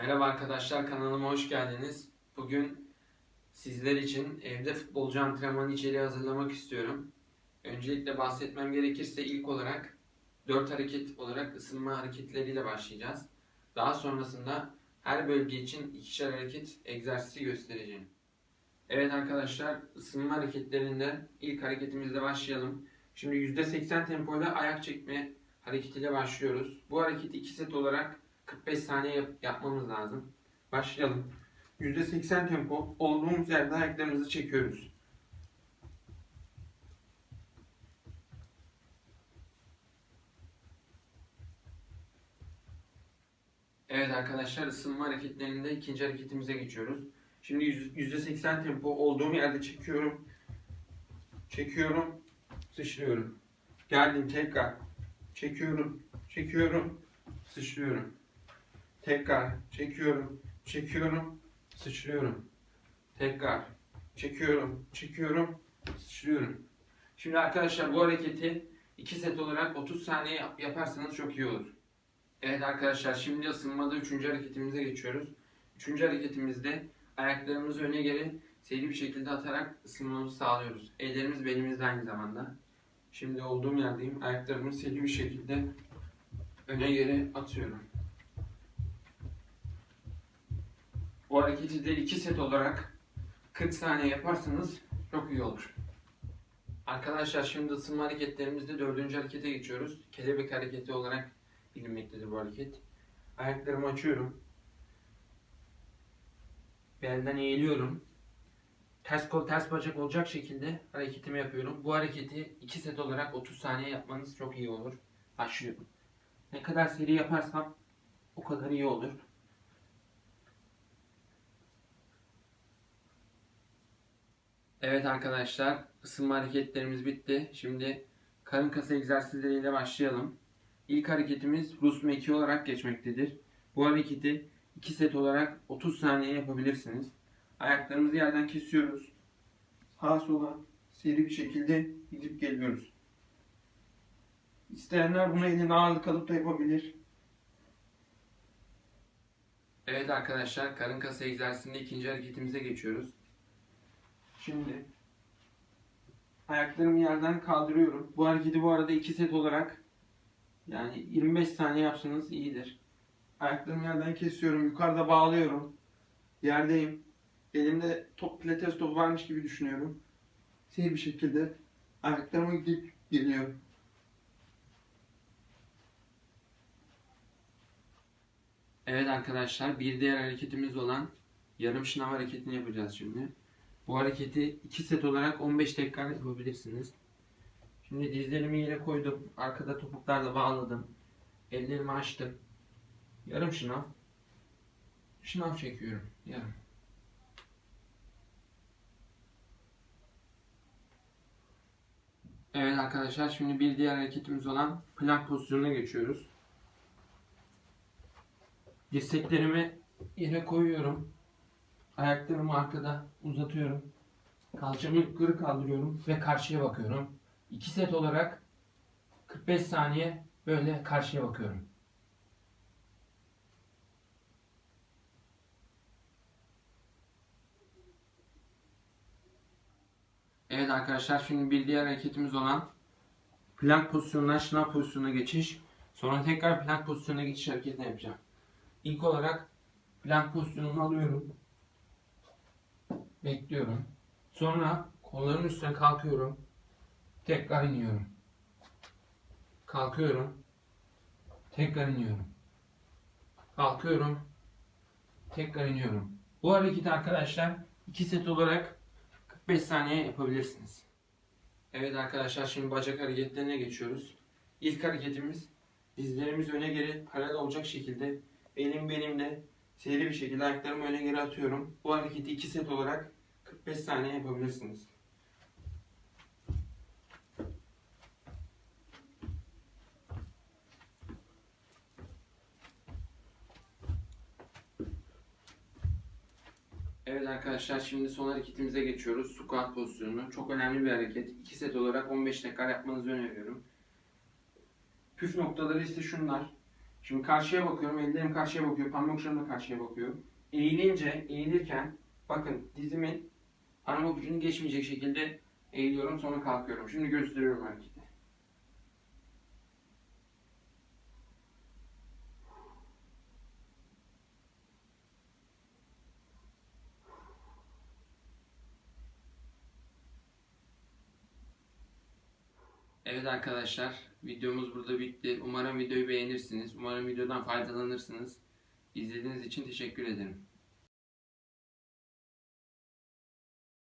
Merhaba arkadaşlar kanalıma hoş geldiniz. Bugün sizler için evde futbolcu antrenmanı içeriği hazırlamak istiyorum. Öncelikle bahsetmem gerekirse ilk olarak 4 hareket olarak ısınma hareketleriyle başlayacağız. Daha sonrasında her bölge için ikişer hareket egzersizi göstereceğim. Evet arkadaşlar ısınma hareketlerinde ilk hareketimizle başlayalım. Şimdi %80 tempoyla ayak çekme hareketiyle başlıyoruz. Bu hareketi 2 set olarak 45 saniye yap- yapmamız lazım. Başlayalım. %80 tempo olduğumuz yerde ayaklarımızı çekiyoruz. Evet arkadaşlar ısınma hareketlerinde ikinci hareketimize geçiyoruz. Şimdi yüz- %80 tempo olduğum yerde çekiyorum. Çekiyorum. Sıçrıyorum. Geldim tekrar. Çekiyorum. Çekiyorum. Sıçrıyorum. Tekrar çekiyorum, çekiyorum, sıçrıyorum. Tekrar çekiyorum, çekiyorum, sıçrıyorum. Şimdi arkadaşlar bu hareketi 2 set olarak 30 saniye yap- yaparsanız çok iyi olur. Evet arkadaşlar şimdi ısınmada 3. hareketimize geçiyoruz. 3. hareketimizde ayaklarımızı öne geri seri bir şekilde atarak ısınmamızı sağlıyoruz. Ellerimiz belimizde aynı zamanda. Şimdi olduğum yerdeyim. Ayaklarımı seri bir şekilde öne geri atıyorum. Bu hareketi de 2 set olarak 40 saniye yaparsanız çok iyi olur. Arkadaşlar şimdi ısınma hareketlerimizde dördüncü harekete geçiyoruz. Kelebek hareketi olarak bilinmektedir bu hareket. Ayaklarımı açıyorum. Belden eğiliyorum. Ters kol ters bacak olacak şekilde hareketimi yapıyorum. Bu hareketi 2 set olarak 30 saniye yapmanız çok iyi olur. Başlıyorum. Ne kadar seri yaparsam o kadar iyi olur. Evet arkadaşlar ısınma hareketlerimiz bitti. Şimdi karın kası egzersizleriyle başlayalım. İlk hareketimiz Rus meki olarak geçmektedir. Bu hareketi 2 set olarak 30 saniye yapabilirsiniz. Ayaklarımızı yerden kesiyoruz. Sağa sola seri bir şekilde gidip geliyoruz. İsteyenler buna eline ağırlık alıp da yapabilir. Evet arkadaşlar karın kası egzersizinde ikinci hareketimize geçiyoruz. Şimdi ayaklarımı yerden kaldırıyorum. Bu hareketi bu arada 2 set olarak yani 25 saniye yapsanız iyidir. Ayaklarımı yerden kesiyorum. Yukarıda bağlıyorum. Yerdeyim. Elimde top pilates topu varmış gibi düşünüyorum. Seri bir şekilde ayaklarımı gidip geliyorum. Evet arkadaşlar bir diğer hareketimiz olan yarım şınav hareketini yapacağız şimdi. Bu hareketi 2 set olarak 15 tekrar yapabilirsiniz. Şimdi dizlerimi yere koydum. Arkada topuklarla bağladım. Ellerimi açtım. Yarım şınav. Şınav çekiyorum. Yarım. Evet arkadaşlar şimdi bir diğer hareketimiz olan plank pozisyonuna geçiyoruz. Dirseklerimi yere koyuyorum. Ayaklarımı arkada uzatıyorum. Kalçamı yukarı kaldırıyorum ve karşıya bakıyorum. 2 set olarak 45 saniye böyle karşıya bakıyorum. Evet arkadaşlar şimdi bir diğer hareketimiz olan plank pozisyonundan şınav pozisyonuna geçiş. Sonra tekrar plank pozisyonuna geçiş hareketini yapacağım. İlk olarak plank pozisyonunu alıyorum. Bekliyorum. Sonra kolların üstüne kalkıyorum. Tekrar iniyorum. Kalkıyorum. Tekrar iniyorum. Kalkıyorum. Tekrar iniyorum. Bu hareketi arkadaşlar 2 set olarak 45 saniye yapabilirsiniz. Evet arkadaşlar şimdi bacak hareketlerine geçiyoruz. İlk hareketimiz dizlerimiz öne geri paralel olacak şekilde elim benimle seri bir şekilde ayaklarımı öne geri atıyorum. Bu hareketi 2 set olarak 45 saniye yapabilirsiniz. Evet arkadaşlar şimdi son hareketimize geçiyoruz. Squat pozisyonu. Çok önemli bir hareket. 2 set olarak 15 tekrar yapmanızı öneriyorum. Püf noktaları ise şunlar. Şimdi karşıya bakıyorum. Ellerim karşıya bakıyor. Parmak uçlarım da karşıya bakıyor. Eğilince, eğilirken bakın dizimin parmak ucunu geçmeyecek şekilde eğiliyorum sonra kalkıyorum. Şimdi gösteriyorum hareketi. Evet arkadaşlar, videomuz burada bitti. Umarım videoyu beğenirsiniz. Umarım videodan faydalanırsınız. İzlediğiniz için teşekkür ederim.